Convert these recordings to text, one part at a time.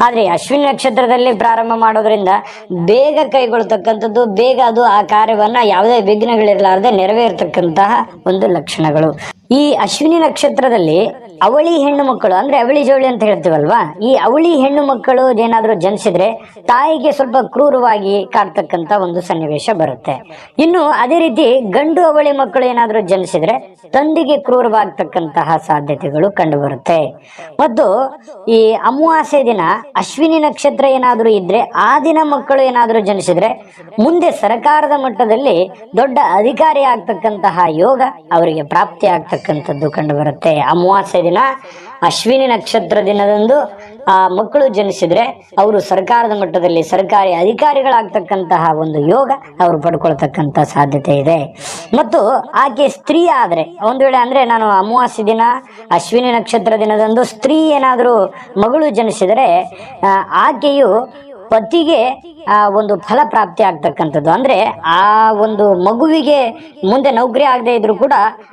ಆದ್ರೆ ಅಶ್ವಿನಿ ನಕ್ಷತ್ರದಲ್ಲಿ ಪ್ರಾರಂಭ ಮಾಡೋದ್ರಿಂದ ಬೇಗ ಕೈಗೊಳ್ತಕ್ಕಂಥದ್ದು ಬೇಗ ಅದು ಆ ಕಾರ್ಯವನ್ನ ಯಾವುದೇ ವಿಘ್ನಗಳಿರಲಾರದೆ ನೆರವೇರ್ತಕ್ಕಂತಹ ಒಂದು ಲಕ್ಷಣಗಳು. ಈ ಅಶ್ವಿನಿ ನಕ್ಷತ್ರದಲ್ಲಿ ಅವಳಿ ಹೆಣ್ಣು ಮಕ್ಕಳು, ಅಂದ್ರೆ ಅವಳಿ ಜೋಳಿ ಅಂತ ಹೇಳ್ತೀವಲ್ವಾ? ಈ ಅವಳಿ ಹೆಣ್ಣು ಮಕ್ಕಳು ಏನಾದರೂ ಜನಿಸಿದ್ರೆ ತಾಯಿಗೆ ಸ್ವಲ್ಪ ಕ್ರೂರವಾಗಿ ಕಾಡ್ತಕ್ಕಂತ ಒಂದು ಸನ್ನಿವೇಶ ಬರುತ್ತೆ. ಇನ್ನು ಅದೇ ರೀತಿ ಗಂಡು ಅವಳಿ ಮಕ್ಕಳು ಏನಾದರೂ ಜನಿಸಿದ್ರೆ ತಂದೆಗೆ ಕ್ರೂರವಾಗ್ತಕ್ಕಂತಹ ಸಾಧ್ಯತೆಗಳು ಕಂಡು ಬರುತ್ತೆ ಮತ್ತು ಈ ಅಮಾವಾಸ್ಯ ದಿನ ಅಶ್ವಿನಿ ನಕ್ಷತ್ರ ಏನಾದರೂ ಇದ್ರೆ ಆ ದಿನ ಮಕ್ಕಳು ಏನಾದರೂ ಜನಿಸಿದ್ರೆ ಮುಂದೆ ಸರ್ಕಾರದ ಮಟ್ಟದಲ್ಲಿ ದೊಡ್ಡ ಅಧಿಕಾರಿ ಆಗ್ತಕ್ಕಂತಹ ಯೋಗ ಅವರಿಗೆ ಪ್ರಾಪ್ತಿ ಆಗ್ತಕ್ಕಂಥದ್ದು ಕಂಡು ಬರುತ್ತೆ ಅಮಾವಾಸ್ಯೆ ದಿನ ಅಶ್ವಿನಿ ನಕ್ಷತ್ರ ದಿನದಂದು ಆ ಮಕ್ಕಳು ಜನಿಸಿದ್ರೆ ಅವರು ಸರ್ಕಾರದ ಮಟ್ಟದಲ್ಲಿ ಸರ್ಕಾರಿ ಅಧಿಕಾರಿಗಳಾಗ್ತಕ್ಕಂತಹ ಒಂದು ಯೋಗ ಅವರು ಪಡ್ಕೊಳ್ತಕ್ಕಂಥ ಸಾಧ್ಯತೆ ಇದೆ. ಮತ್ತು ಆಕೆ ಸ್ತ್ರೀ ಆದ್ರೆ, ಒಂದು ವೇಳೆ ಅಂದ್ರೆ ನಾನು ಅಮಾವಾಸ್ಯೆ ದಿನ, ಅಶ್ವಿನಿ ನಕ್ಷತ್ರ ದಿನದಂದು ಸ್ತ್ರೀ ಏನಾದರೂ ಮಗಳು ಜನಿಸಿದರೆ ಆಕೆಯು ಪತಿಗೆ, ಆ, ಒಂದು ಫಲ ಪ್ರಾಪ್ತಿ ಆಗ್ತಕ್ಕಂಥದ್ದು. ಅಂದ್ರೆ ಆ ಒಂದು ಮಗುವಿಗೆ ಮುಂದೆ ನೌಕರಿ ಆಗದೆ ಇದ್ರು ಕೂಡ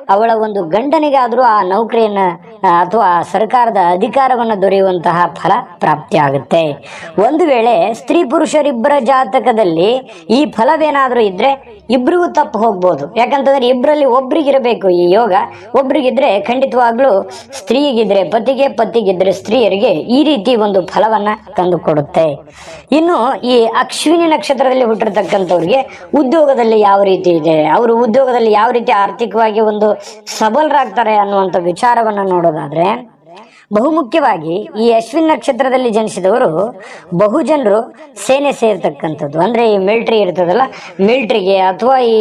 ಅವಳ ಒಂದು ಗಂಡನಿಗೆ ಆದ್ರೂ ಆ ನೌಕರಿಯನ್ನ ಅಥವಾ ಸರ್ಕಾರದ ಅಧಿಕಾರವನ್ನು ದೊರೆಯುವಂತಹ ಫಲ ಪ್ರಾಪ್ತಿ ಆಗುತ್ತೆ. ಒಂದು ವೇಳೆ ಸ್ತ್ರೀ ಪುರುಷರಿಬ್ಬರ ಜಾತಕದಲ್ಲಿ ಈ ಫಲವೇನಾದ್ರೂ ಇದ್ರೆ ಇಬ್ಬರಿಗೂ ತಪ್ಪು ಹೋಗ್ಬೋದು. ಯಾಕಂತಂದ್ರೆ ಇಬ್ಬರಲ್ಲಿ ಒಬ್ರಿಗಿರಬೇಕು ಈ ಯೋಗ. ಒಬ್ರಿಗಿದ್ರೆ ಖಂಡಿತವಾಗ್ಲೂ ಸ್ತ್ರೀಗಿದ್ರೆ ಪತಿಗೆ, ಪತಿಗಿದ್ರೆ ಸ್ತ್ರೀಯರಿಗೆ ಈ ರೀತಿ ಒಂದು ಫಲವನ್ನ ತಂದು ಕೊಡುತ್ತೆ ಇನ್ನು ಈ ಅಶ್ವಿನಿ ನಕ್ಷತ್ರದಲ್ಲಿ ಹುಟ್ಟಿರ್ತಕ್ಕಂಥವ್ರಿಗೆ ಉದ್ಯೋಗದಲ್ಲಿ ಯಾವ ರೀತಿ ಇದೆ? ಅವರು ಉದ್ಯೋಗದಲ್ಲಿ ಯಾವ ರೀತಿ ಆರ್ಥಿಕವಾಗಿ ಒಂದು ಸಬಲರಾಗ್ತಾರೆ ಅನ್ನುವಂಥ ವಿಚಾರವನ್ನು ನೋಡೋದಾದ್ರೆ ಬಹುಮುಖ್ಯವಾಗಿ ಈ ಅಶ್ವಿನ್ ನಕ್ಷತ್ರದಲ್ಲಿ ಜನಿಸಿದವರು ಬಹುಜನರು ಸೇನೆ ಸೇರ್ತಕ್ಕಂಥದ್ದು. ಅಂದ್ರೆ ಈ ಮಿಲಿಟರಿ ಇರ್ತದಲ್ಲ ಮಿಲಿಟರಿಗೆ ಅಥವಾ ಈ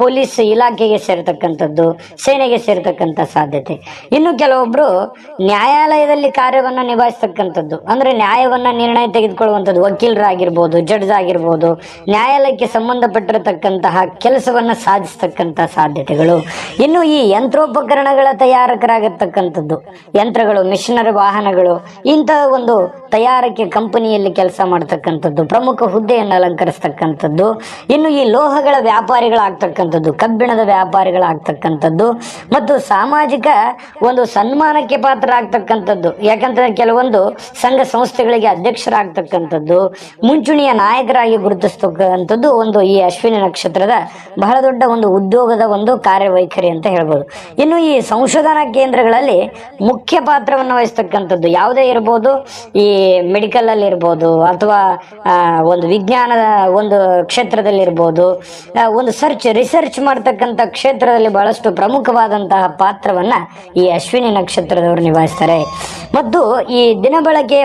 ಪೊಲೀಸ್ ಇಲಾಖೆಗೆ ಸೇರ್ತಕ್ಕಂಥದ್ದು, ಸೇನೆಗೆ ಸೇರ್ತಕ್ಕಂಥ ಸಾಧ್ಯತೆ. ಇನ್ನು ಕೆಲವೊಬ್ರು ನ್ಯಾಯಾಲಯದಲ್ಲಿ ಕಾರ್ಯವನ್ನ ನಿಭಾಯಿಸ್ತಕ್ಕಂಥದ್ದು. ಅಂದ್ರೆ ನ್ಯಾಯವನ್ನ ನಿರ್ಣಯ ತೆಗೆದುಕೊಳ್ಳುವಂಥದ್ದು. ವಕೀಲರಾಗಿರ್ಬೋದು ಜಡ್ಜ್ ಆಗಿರ್ಬೋದು ನ್ಯಾಯಾಲಯಕ್ಕೆ ಸಂಬಂಧಪಟ್ಟಿರತಕ್ಕಂತಹ ಕೆಲಸವನ್ನ ಸಾಧಿಸ್ತಕ್ಕಂಥ ಸಾಧ್ಯತೆಗಳು. ಇನ್ನು ಈ ಯಂತ್ರೋಪಕರಣಗಳ ತಯಾರಕರಾಗಿರ್ತಕ್ಕಂಥದ್ದು. ಯಂತ್ರಗಳು ಮಿಷನರಿ ವಾಹನಗಳು, ಇಂತಹ ಒಂದು ತಯಾರಿಕೆ ಕಂಪನಿಯಲ್ಲಿ ಕೆಲಸ ಮಾಡ್ತಕ್ಕಂಥದ್ದು, ಪ್ರಮುಖ ಹುದ್ದೆಯನ್ನು ಅಲಂಕರಿಸ್ತಕ್ಕಂಥದ್ದು, ಇನ್ನು ಈ ಲೋಹಗಳ ವ್ಯಾಪಾರಿಗಳಾಗ್ತಕ್ಕಂಥದ್ದು, ಕಬ್ಬಿಣದ ವ್ಯಾಪಾರಿಗಳಾಗ್ತಕ್ಕಂಥದ್ದು, ಮತ್ತು ಸಾಮಾಜಿಕ ಒಂದು ಸನ್ಮಾನಕ್ಕೆ ಪಾತ್ರ ಆಗ್ತಕ್ಕಂಥದ್ದು ಯಾಕಂತಂದ್ರೆ ಕೆಲವೊಂದು ಸಂಘ ಸಂಸ್ಥೆಗಳಿಗೆ ಅಧ್ಯಕ್ಷರಾಗ್ತಕ್ಕಂಥದ್ದು, ಮುಂಚೂಣಿಯ ನಾಯಕರಾಗಿ ಗುರುತಿಸ್ತಕ್ಕಂಥದ್ದು ಒಂದು ಈ ಅಶ್ವಿನಿ ನಕ್ಷತ್ರದ ಬಹಳ ದೊಡ್ಡ ಒಂದು ಉದ್ಯೋಗದ ಒಂದು ಕಾರ್ಯವೈಖರಿ ಅಂತ ಹೇಳ್ಬೋದು. ಇನ್ನು ಈ ಸಂಶೋಧನಾ ಕೇಂದ್ರಗಳಲ್ಲಿ ಮುಖ್ಯ ಪಾತ್ರವನ್ನು ವಹಿಸ್ತಕ್ಕಂಥದ್ದು. ಯಾವುದೇ ಇರ್ಬೋದು, ಈ ಮೆಡಿಕಲ್ ಅಲ್ಲಿ ಇರ್ಬೋದು, ಅಥವಾ ಒಂದು ವಿಜ್ಞಾನದ ಒಂದು ಕ್ಷೇತ್ರದಲ್ಲಿ ಇರ್ಬೋದು ಒಂದು ಸರ್ಚ್ ರಿಸರ್ಚ್ ಮಾಡ್ತಕ್ಕಂಥ ಕ್ಷೇತ್ರದಲ್ಲಿ ಬಹಳಷ್ಟು ಪ್ರಮುಖವಾದಂತಹ ಪಾತ್ರವನ್ನ ಈ ಅಶ್ವಿನಿ ನಕ್ಷತ್ರದವರು ನಿಭಾಯಿಸ್ತಾರೆ. ಮತ್ತು ಈ ದಿನಬಳಕೆಯ